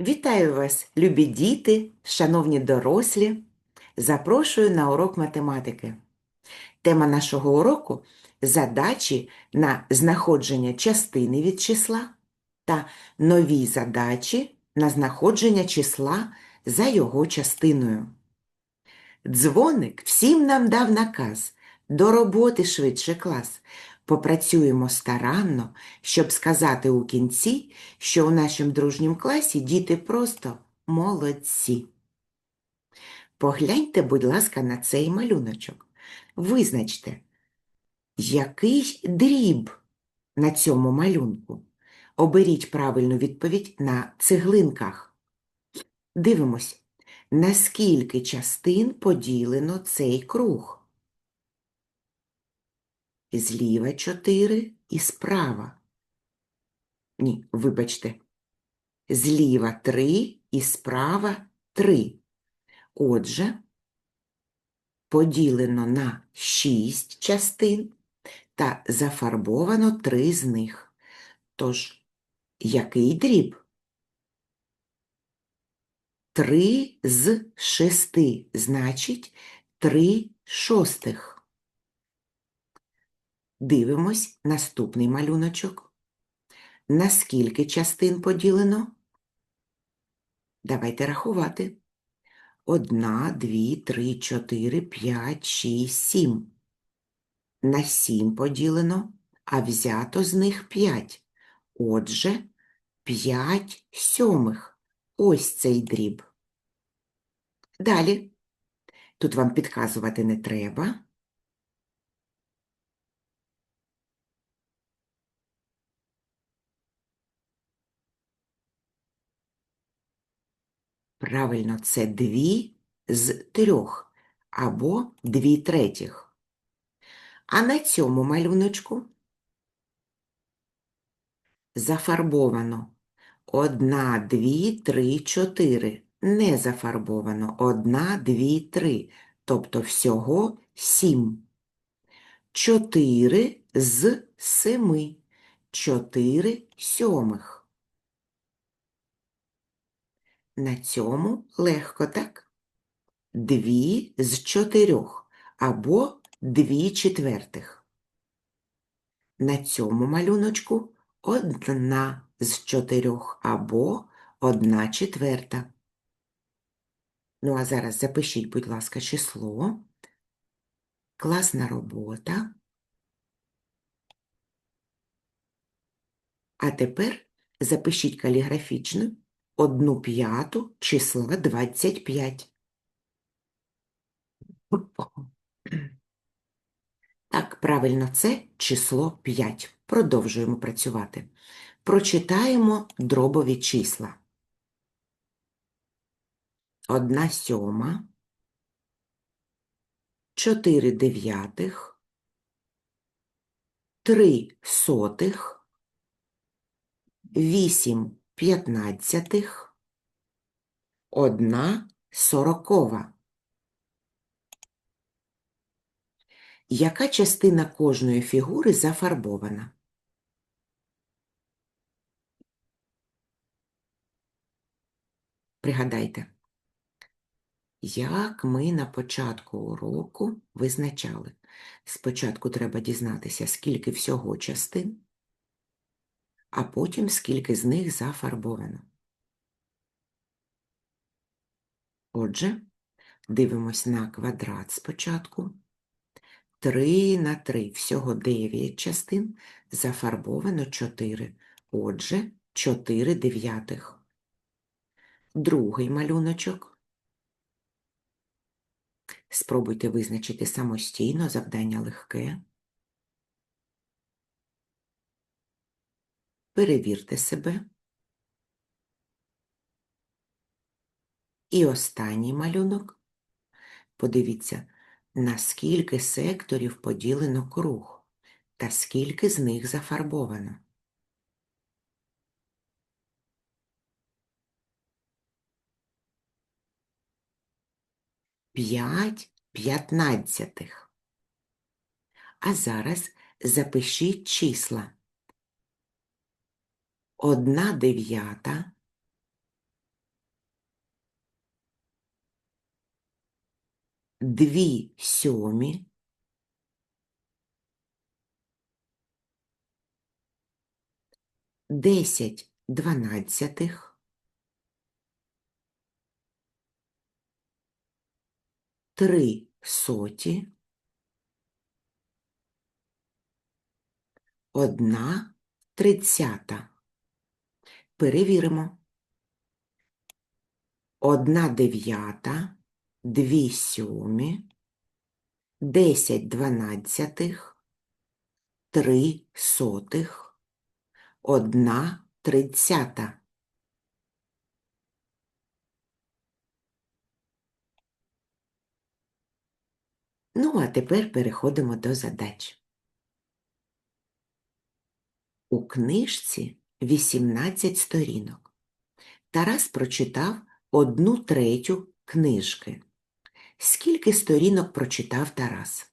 Вітаю вас, любі діти, шановні дорослі. Запрошую на урок математики. Тема нашого уроку задачі на знаходження частини від числа та нові задачі на знаходження числа за його частиною. Дзвоник всім нам дав наказ до роботи швидше клас. Попрацюємо старанно, щоб сказати у кінці, що у нашому дружнім класі діти просто молодці. Погляньте, будь ласка, на цей малюночок. Визначте, який дріб на цьому малюнку. Оберіть правильну відповідь на цеглинках. Дивимось, на скільки частин поділено цей круг. Зліва 4 і справа. Ні, вибачте. Зліва 3 і справа 3. Отже, поділено на 6 частин та зафарбовано 3 з них. Тож, який дріб? 3 з 6, значить 3 шостих. Дивимось наступний малюночок. На скільки частин поділено? Давайте рахувати. Одна, дві, три, чотири, п'ять, шість, сім. На сім поділено, а взято з них п'ять. Отже, п'ять сьомих. Ось цей дріб. Далі. Тут вам підказувати не треба. Правильно, це дві з трьох або дві третіх. А на цьому малюночку зафарбовано одна, дві, три, чотири. Не зафарбовано одна, дві, три. Тобто всього сім. Чотири з семи. Чотири сьомих. На цьому легко, так? Дві з чотирьох або дві четвертих. На цьому малюночку одна з чотирьох або одна четверта. Ну, а зараз запишіть, будь ласка, число. Класна робота. А тепер запишіть каліграфічно одну п'яту числа 25. Так, правильно, це число 5. Продовжуємо працювати. Прочитаємо дробові числа. Одна сьома, 4 дев'ятих, 3 сотих, 8 п'ятнадцятих, одна сорокова. Яка частина кожної фігури зафарбована? Пригадайте, як ми на початку уроку визначали. Спочатку треба дізнатися, скільки всього частин, а потім скільки з них зафарбовано. Отже, дивимось на квадрат спочатку. 3 на 3, всього 9 частин, зафарбовано 4. Отже, 4 дев'ятих. Другий малюночок. Спробуйте визначити самостійно завдання легке. Перевірте себе. І останній малюнок. Подивіться, на скільки секторів поділено круг та скільки з них зафарбовано. П'ять п'ятнадцятих. А зараз запишіть числа одна дев'ята. Дві сьомі. Десять дванадцятих. Три соті. Одна тридцята. Перевіримо. Одна дев'ята, дві сьомі, десять дванадцятих, три сотих, одна тридцята. Ну, а тепер переходимо до задач. У книжці 18 сторінок. Тарас прочитав одну третю книжки. Скільки сторінок прочитав Тарас?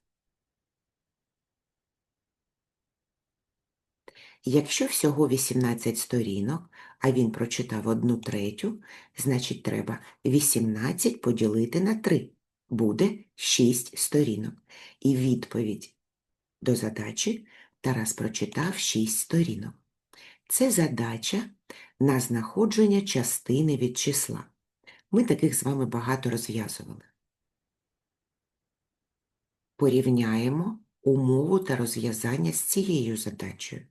Якщо всього 18 сторінок, а він прочитав одну третю, значить треба 18 поділити на 3. Буде 6 сторінок. І відповідь до задачі Тарас прочитав 6 сторінок. Це задача на знаходження частини від числа. Ми таких з вами багато розв'язували. Порівняємо умову та розв'язання з цією задачею.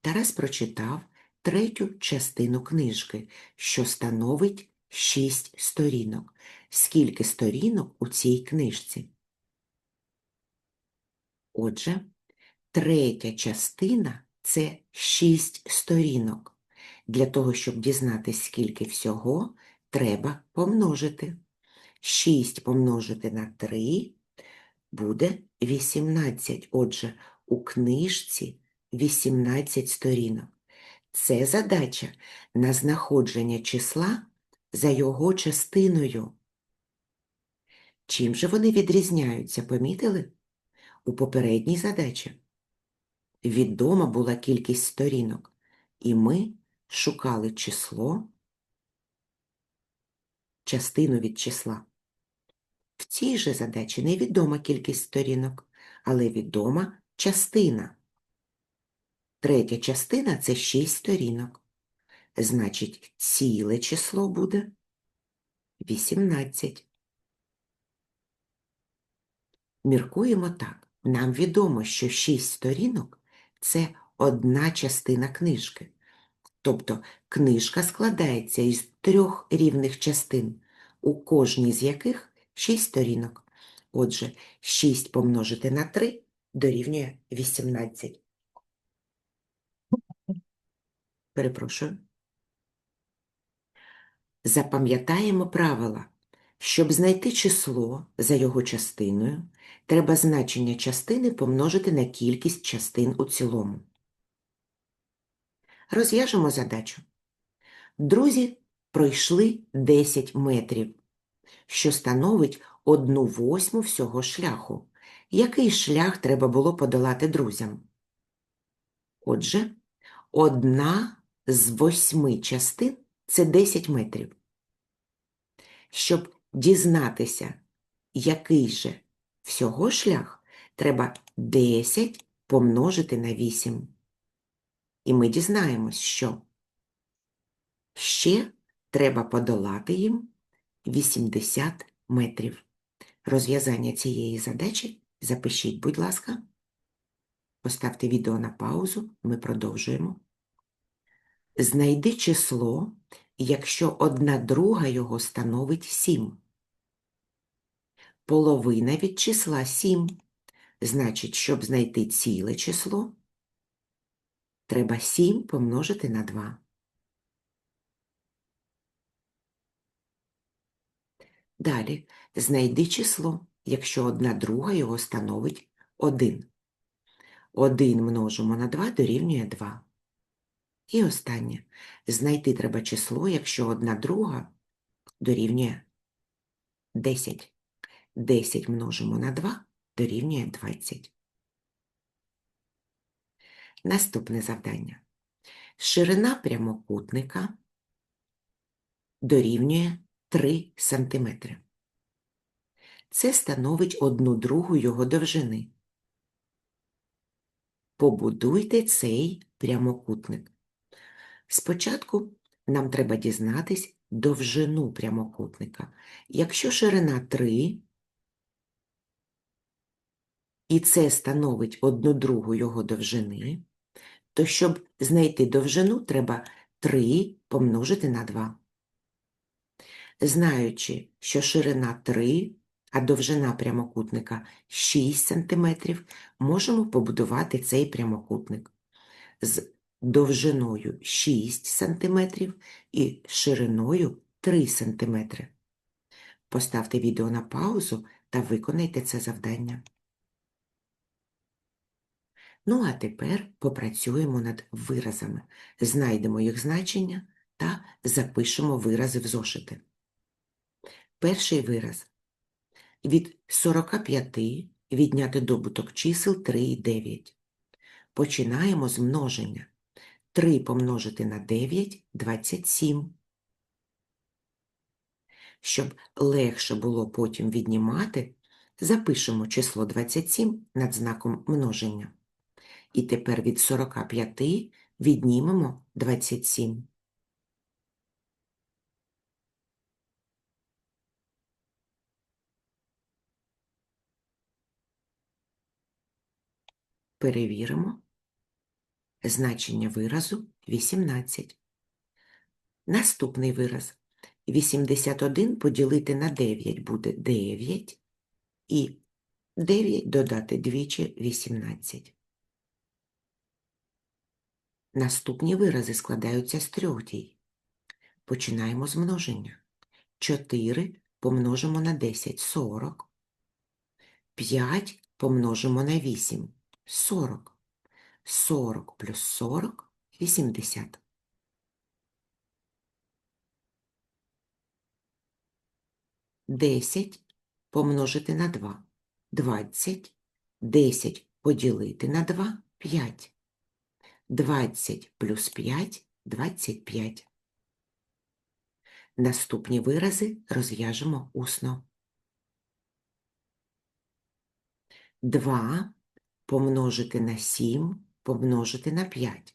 Тарас прочитав третю частину книжки, що становить 6 сторінок. Скільки сторінок у цій книжці? Отже, третя частина це 6 сторінок. Для того, щоб дізнатися, скільки всього, треба помножити. 6 помножити на 3 буде 18. Отже, у книжці 18 сторінок. Це задача на знаходження числа за його частиною. Чим же вони відрізняються, помітили? У попередній задачі відома була кількість сторінок, і ми шукали число, частину від числа. В цій же задачі невідома кількість сторінок, але відома частина. Третя частина це 6 сторінок. Значить, ціле число буде 18. Міркуємо так. Нам відомо, що 6 сторінок це одна частина книжки. Тобто книжка складається із трьох рівних частин, у кожній з яких 6 сторінок. Отже, 6 помножити на 3 дорівнює 18. Перепрошую. Запам'ятаємо правила. Щоб знайти число за його частиною, треба значення частини помножити на кількість частин у цілому. Розв'яжемо задачу. Друзі пройшли 10 метрів, що становить одну восьму всього шляху. Який шлях треба було подолати друзям? Отже, одна з восьми частин це 10 метрів. Щоб дізнатися, який же всього шлях, треба 10 помножити на 8. І ми дізнаємось, що ще треба подолати їм 80 метрів. Розв'язання цієї задачі запишіть, будь ласка. Поставте відео на паузу, ми продовжуємо. Знайди число, якщо одна друга його становить 7. Половина від числа 7. Значить, щоб знайти ціле число, треба 7 помножити на 2. Далі знайди число, якщо одна друга його становить 1. 1 множимо на 2 дорівнює 2. І останнє. Знайти треба число, якщо одна друга дорівнює 10. 10 множимо на 2 дорівнює 20. Наступне завдання. Ширина прямокутника дорівнює 3 см. Це становить одну другу його довжини. Побудуйте цей прямокутник. Спочатку нам треба дізнатись довжину прямокутника. Якщо ширина 3, і це становить одну другу його довжини, то щоб знайти довжину, треба 3 помножити на 2. Знаючи, що ширина 3, а довжина прямокутника 6 см, можемо побудувати цей прямокутник з довжиною 6 см і шириною 3 см. Поставте відео на паузу та виконайте це завдання. Ну, а тепер попрацюємо над виразами, знайдемо їх значення та запишемо вирази в зошити. Перший вираз. Від 45 відняти добуток чисел 3 і 9. Починаємо з множення. 3 помножити на 9 – 27. Щоб легше було потім віднімати, запишемо число 27 над знаком множення. І тепер від 45 віднімемо 27. Перевіримо. Значення виразу 18. Наступний вираз. 81 поділити на 9 буде 9 і 9 додати двічі 18. Наступні вирази складаються з трьох дій. Починаємо з множення. 4 помножимо на 10 – 40. 5 помножимо на 8 – 40. 40 плюс 40 – 80. Десять помножити на 2 – 20. 10 поділити на 2 – 5. 20 плюс 5 – 25. Наступні вирази розв'яжемо усно. 2 помножити на 7 помножити на 5.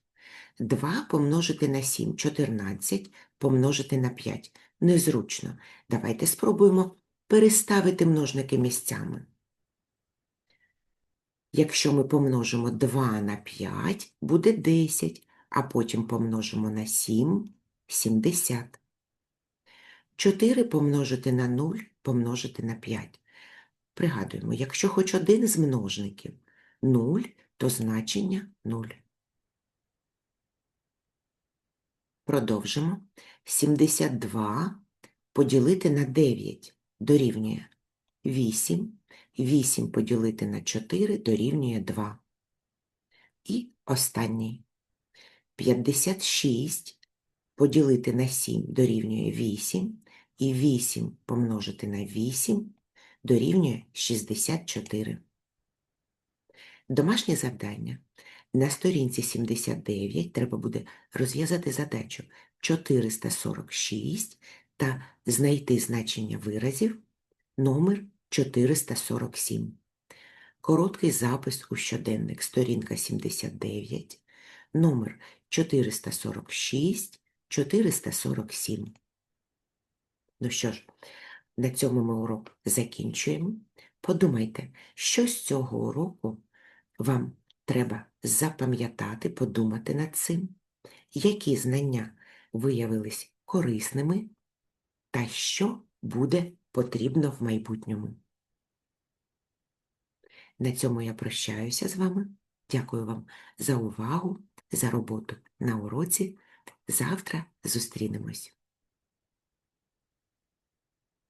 2 помножити на 7 – 14, помножити на 5. Незручно. Давайте спробуємо переставити множники місцями. Якщо ми помножимо 2 на 5, буде 10, а потім помножимо на 7 – 70. 4 помножити на 0 помножити на 5. Пригадуємо, якщо хоч один з множників 0, то значення 0. Продовжимо. 72 поділити на 9 дорівнює 8. 8 поділити на 4 дорівнює 2. І останній. 56 поділити на 7 дорівнює 8. І 8 помножити на 8 дорівнює 64. Домашнє завдання. На сторінці 79 треба буде розв'язати задачу 446 та знайти значення виразів номер 447. Короткий запис у щоденник, сторінка 79, номер 446, 447. Ну що ж, на цьому ми урок закінчуємо. Подумайте, що з цього уроку вам треба запам'ятати, подумати над цим, які знання виявились корисними та що буде потрібно в майбутньому. На цьому я прощаюся з вами. Дякую вам за увагу, за роботу на уроці. Завтра зустрінемось.